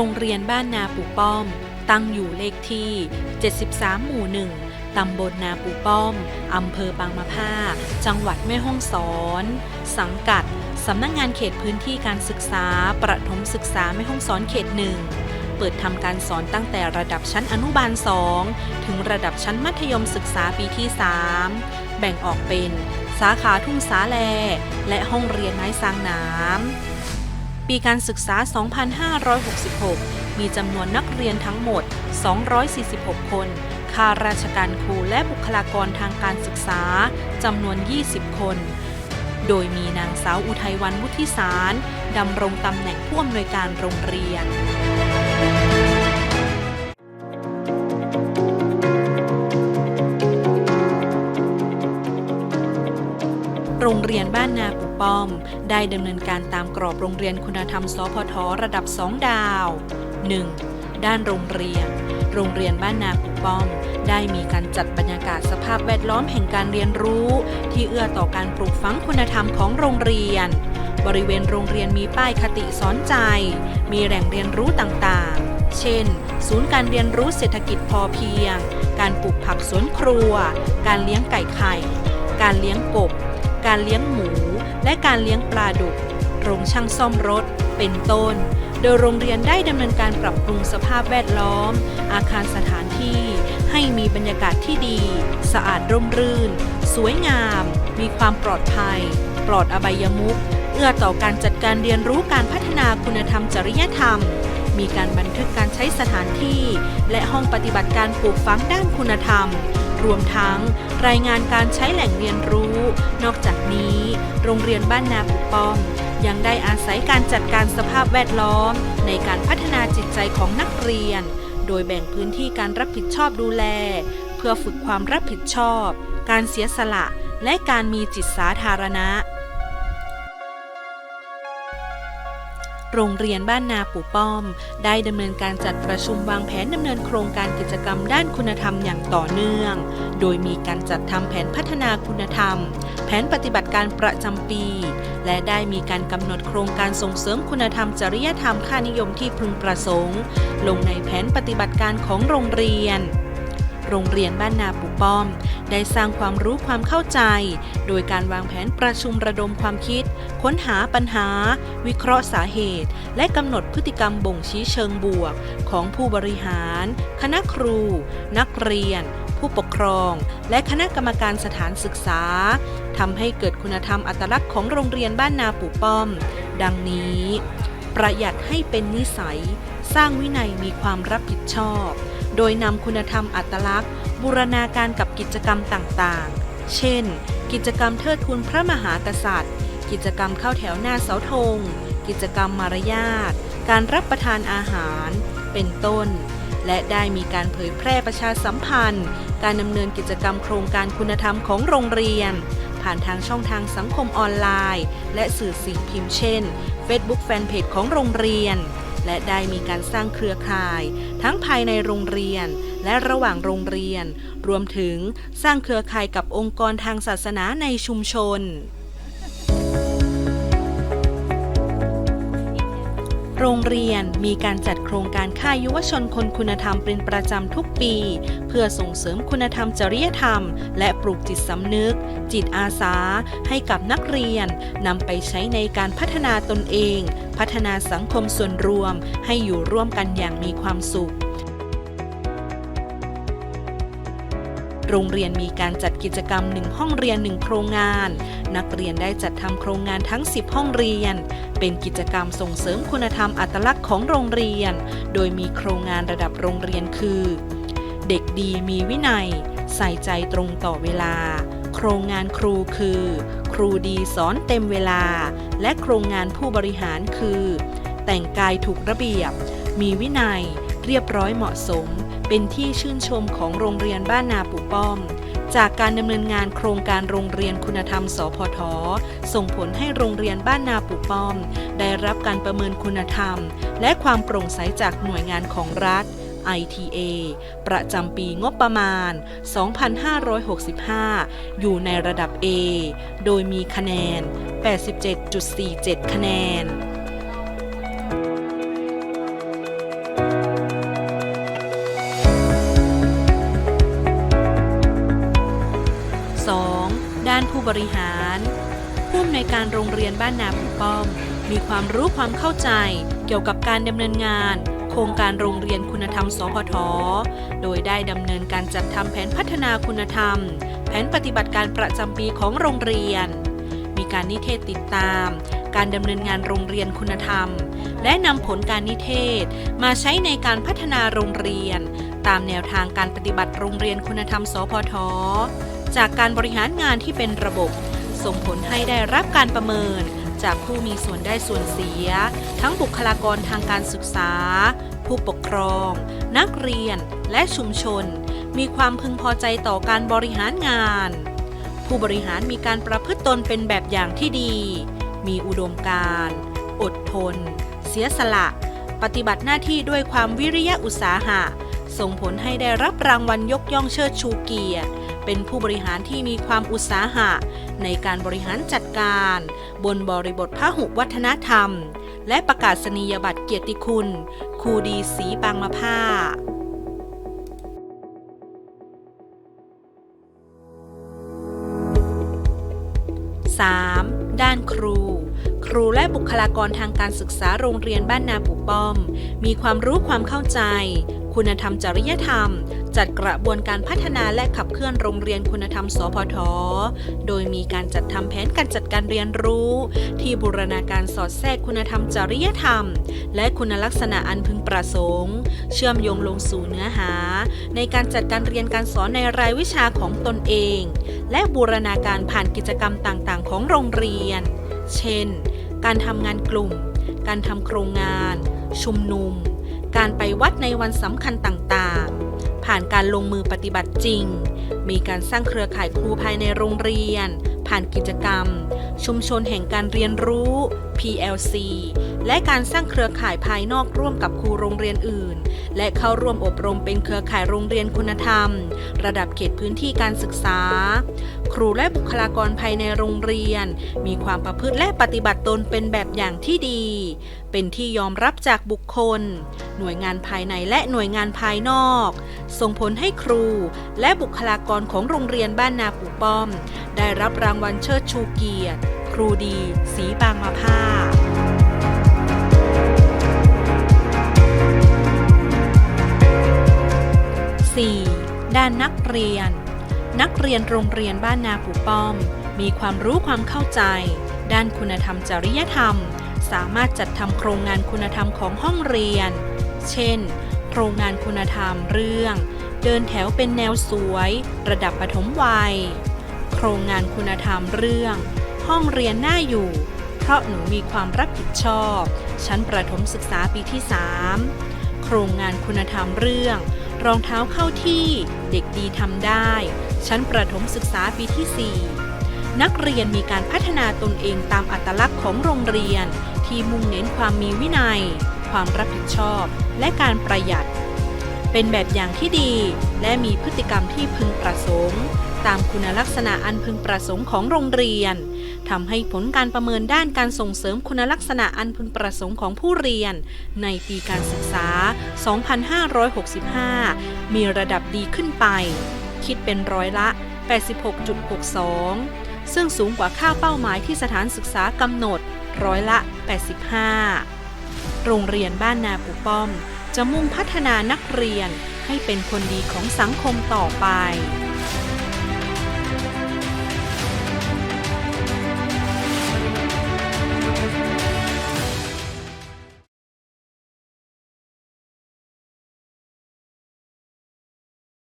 รงเรียนบ้านนาปู่ป้อม ตั้งอยู่เลขที่ 73 หมู่หนึ่งตำบลนาปู่ป้อม อำเภอบางมะพร้า จังหวัดแม่ฮ่องสอน สังกัด สำนักงานเขตพื้นที่การศึกษา ประถมศึกษาแม่ฮ่องสอนเขตหนึ่ง เปิดทำการสอนตั้งแต่ระดับชั้นอนุบาล 2 ถึงระดับชั้นมัธยมศึกษาปีที่ 3 แบ่งออกเป็น สาขาทุ่งสาแล และห้องเรียนไม้สร้างน้ำ ปีการศึกษา 2566 มีจำนวนนักเรียนทั้งหมด 246 คน ข้าราชการครูและบุคลากรทางการศึกษา จำนวน 20 คน โดยมีนางสาวอุทัยวันวุฒิสารดำรงตำแหน่งผู้อำนวยการโรงเรียน เรียนบ้านนาปุป้อม ได้ดำเนินการตามกรอบโรงเรียนคุณธรรมสพทระดับ 2 ดาว 1. ด้านโรงเรียน โรงเรียนบ้านนาปุป้อม ได้มีการจัดบรรยากาศสภาพแวดล้อมแห่งการเรียนรู้ ที่เอื้อต่อการปลูกฝังคุณธรรมของโรงเรียน บริเวณโรงเรียนมีป้ายคติสอนใจ มีแหล่งเรียนรู้ต่างๆ เช่น ศูนย์การเรียนรู้เศรษฐกิจพอเพียง การปลูกผักสวนครัว การเลี้ยงไก่ไข่ การเลี้ยงกบ การเลี้ยงหมู และการเลี้ยงปลาดุก โรงช่างซ่อมรถ เป็นต้น โดยโรงเรียนได้ดำเนินการปรับปรุงสภาพแวดล้อม อาคารสถานที่ ให้มีบรรยากาศที่ดี สะอาดร่มรื่น สวยงาม มีความปลอดภัย ปลอดอบายมุขเอื้อต่อการจัดการเรียนรู้การพัฒนาคุณธรรมจริยธรรม มีการบันทึกการใช้สถานที่ และห้องปฏิบัติการปลูกฝังด้านคุณธรรม รวมทั้งรายงานการใช้แหล่งเรียนรู้ นอกจากนี้ โรงเรียนบ้านนาปุป้อม ยังได้อาศัยการจัดการสภาพแวดล้อม ในการพัฒนาจิตใจของนักเรียน โดยแบ่งพื้นที่การรับผิดชอบดูแล เพื่อฝึกความรับผิดชอบ การเสียสละ และการมีจิตสาธารณะ โรงเรียนบ้านนาปู่ป้อม ได้ดำเนินการจัดประชุมวางแผนดำเนินโครงการกิจกรรมด้านคุณธรรมอย่างต่อเนื่อง โดยมีการจัดทำแผนพัฒนาคุณธรรม แผนปฏิบัติการประจำปี และได้มีการกำหนดโครงการส่งเสริมคุณธรรม จริยธรรมค่านิยมที่พึงประสงค์ ลงในแผนปฏิบัติการของโรงเรียน โรงเรียนบ้านนาปูป้อม ได้สร้างความรู้ความเข้าใจ โดยการวางแผนประชุมระดมความคิด ค้นหาปัญหา วิเคราะห์สาเหตุ และกำหนดพฤติกรรมบ่งชี้เชิงบวก ของผู้บริหาร คณะครู นักเรียน ผู้ปกครอง และคณะกรรมการสถานศึกษาทำให้เกิดคุณธรรมอัตลักษณ์ของโรงเรียนบ้านนาปูป้อม ดังนี้ ประหยัดให้เป็นนิสัย สร้างวินัยมีความรับผิดชอบ โดยนำคุณธรรมอัตลักษณ์ บูรณาการกับกิจกรรมต่างๆ เช่น กิจกรรมเทิดทูนพระมหากษัตริย์ กิจกรรมเข้าแถวหน้าเสาธง กิจกรรมมารยาท การรับประทานอาหาร เป็นต้น และได้มีการเผยแพร่ประชาสัมพันธ์ การดำเนินกิจกรรมโครงการคุณธรรมของโรงเรียน ผ่านทางช่องทางสังคมออนไลน์ และสื่อสิ่งพิมพ์เช่น Facebook Fanpage ของโรงเรียนและได้มีการสร้างเครือข่าย ทั้งภายในโรงเรียนและระหว่างโรงเรียน รวมถึงสร้างเครือข่ายกับองค์กรทางศาสนาในชุมชน โรงเรียนมีการจัดโครงการค่ายยุวชนคนคุณธรรมเป็นประจำทุกปี เพื่อส่งเสริมคุณธรรมจริยธรรม และปลูกจิตสำนึก จิตอาสา ให้กับนักเรียนนำไปใช้ในการพัฒนาตนเอง พัฒนาสังคมส่วนรวมให้อยู่ร่วมกันอย่างมีความสุข โรงเรียนมีการจัดกิจกรรมหนึ่งห้องเรียนหนึ่งโครงงาน นักเรียนได้จัดทำโครงงานทั้ง 10 ห้องเรียน เป็นกิจกรรมส่งเสริมคุณธรรมอัตลักษณ์ของโรงเรียน โดยมีโครงงานระดับโรงเรียนคือ เด็กดีมีวินัย ใส่ใจตรงต่อเวลา โครงงานครูคือ ครูดีสอนเต็มเวลา และโครงงานผู้บริหารคือ แต่งกายถูกระเบียบ มีวินัย เรียบร้อยเหมาะสม เป็นที่ชื่นชมของโรงเรียนบ้านนาปู่ป้อม จากการดำเนินงานโครงการโรงเรียนคุณธรรม สพท ส่งผลให้โรงเรียนบ้านนาปู่ป้อม ได้รับการประเมินคุณธรรม และความโปร่งใสจากหน่วยงานของรัฐ ITA ประจำปีงบประมาณ 2565 อยู่ในระดับ A โดยมีคะแนน 87.47 คะแนน ริหาร ผู้อำนวยการโรงเรียนบ้านนาปูป้อม มีความรู้ความเข้าใจเกี่ยวกับการดำเนินงาน โครงการโรงเรียนคุณธรรม สพท โดยได้ดำเนินการจัดทำแผนพัฒนาคุณธรรม แผนปฏิบัติการประจำปีของโรงเรียน มีการนิเทศติดตาม การดำเนินงานโรงเรียนคุณธรรม และนำผลการนิเทศ มาใช้ในการพัฒนาโรงเรียน ตามแนวทางการปฏิบัติโรงเรียนคุณธรรม สพท จากการบริหารงานที่เป็นระบบ ส่งผลให้ได้รับการประเมิน จากผู้มีส่วนได้ส่วนเสีย ทั้งบุคลากรทางการศึกษา ผู้ปกครอง นักเรียนและชุมชน มีความพึงพอใจต่อการบริหารงาน ผู้บริหารมีการประพฤติตนเป็นแบบอย่างที่ดี มีอุดมการ อดทน เสียสละ ปฏิบัติหน้าที่ด้วยความวิริยะอุตสาหะ ส่งผลให้ได้รับรางวัลยกย่องเชิดชูเกียรติ เป็นผู้บริหารที่มีความอุตสาหะ ในการบริหารจัดการ บนบริบทพหุวัฒนธรรม และประกาศนียบัตรเกียรติคุณครูดีสีบางมะผ้า 3. ด้านครู ครูและบุคลากรทางการศึกษาโรงเรียนบ้านนาปุป้อม มีความรู้ความเข้าใจ คุณธรรมจริยธรรม จัดกระบวนการพัฒนาและขับเคลื่อนโรงเรียนคุณธรรม สพท โดยมีการจัดทำแผนการจัดการเรียนรู้ ที่บูรณาการสอดแทรกคุณธรรมจริยธรรม และคุณลักษณะอันพึงประสงค์ เชื่อมโยงลงสู่เนื้อหา ในการจัดการเรียนการสอนในรายวิชาของตนเอง และบูรณาการผ่านกิจกรรมต่างๆ ของโรงเรียน เช่น การทำงานกลุ่ม การทำโครงงาน ชุมนุม การไปวัดในวันสำคัญต่างๆ ผ่านการลงมือปฏิบัติจริง มีการสร้างเครือข่ายครูภายในโรงเรียน ผ่านกิจกรรม ชุมชนแห่งการเรียนรู้ PLC และการสร้างเครือข่ายภายนอกร่วมกับครูโรงเรียนอื่น และเข้าร่วมอบรมเป็นเครือข่ายโรงเรียนคุณธรรม ระดับเขตพื้นที่การศึกษา ครูและบุคลากรภายในโรงเรียน มีความประพฤติและปฏิบัติตนเป็นแบบอย่างที่ดี เป็นที่ยอมรับจากบุคคล หน่วยงานภายในและหน่วยงานภายนอก ส่งผลให้ครูและบุคลากรของโรงเรียนบ้านนาปู่ป้อม ได้รับรางวัลเชิดชูเกียรติ ครูดี สีบางมาผ้า 4. ด้านนักเรียน นักเรียนโรงเรียนบ้านนาปู่ป้อม มีความรู้ความเข้าใจ ด้านคุณธรรมจริยธรรม สามารถจัดทำโครงงานคุณธรรมของห้องเรียน เช่น โครงงานคุณธรรมเรื่อง เดินแถวเป็นแนวสวย ระดับปฐมวัย โครงงานคุณธรรมเรื่อง ห้องเรียนน่าอยู่ เพราะหนูมีความรับผิดชอบ ชั้นประถมศึกษาปีที่ 3 โครงงานคุณธรรมเรื่อง รองเท้าเข้าที่ เด็กดีทำได้ ชั้นประถมศึกษาปีที่ 4 นักเรียนมีการพัฒนาตนเองตามอัตลักษณ์ของโรงเรียน ที่มุ่งเน้นความมีวินัย ความรับผิดชอบ และการประหยัด เป็นแบบอย่างที่ดี และมีพฤติกรรมที่พึงประสงค์ ตามคุณลักษณะอันพึงประสงค์ของโรงเรียนทำให้ผลการประเมินด้านการส่งเสริมคุณลักษณะอันพึงประสงค์ของผู้เรียน ในปีการศึกษา 2565 มีระดับดีขึ้นไป คิดเป็นร้อยละ 86.62 ซึ่งสูงกว่าค่าเป้าหมายที่สถานศึกษากำหนดร้อยละ 85 โรงเรียนบ้านนาปูป้อม จะมุ่งพัฒนานักเรียนให้เป็นคนดีของสังคมต่อไป